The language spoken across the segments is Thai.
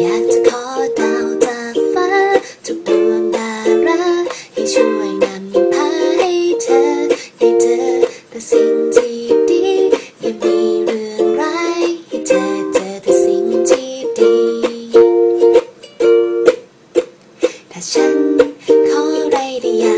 อยากจะขอดาวจากฟ้าทุกดวงดาราให้ช่วยนำพาให้เธอได้เจอแต่สิ่งที่ดีอย่ามีเรื่องร้ายให้เธอเจอแต่สิ่งที่ดี ถ้าฉันขออะไรได้ยาก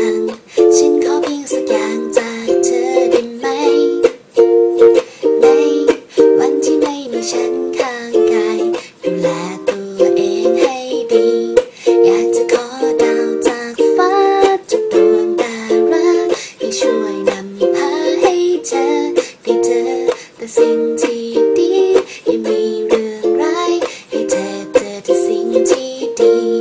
สิ่งที่ดียังมีเรื่องร้ายให้เธอเจอแต่สิ่งที่ดี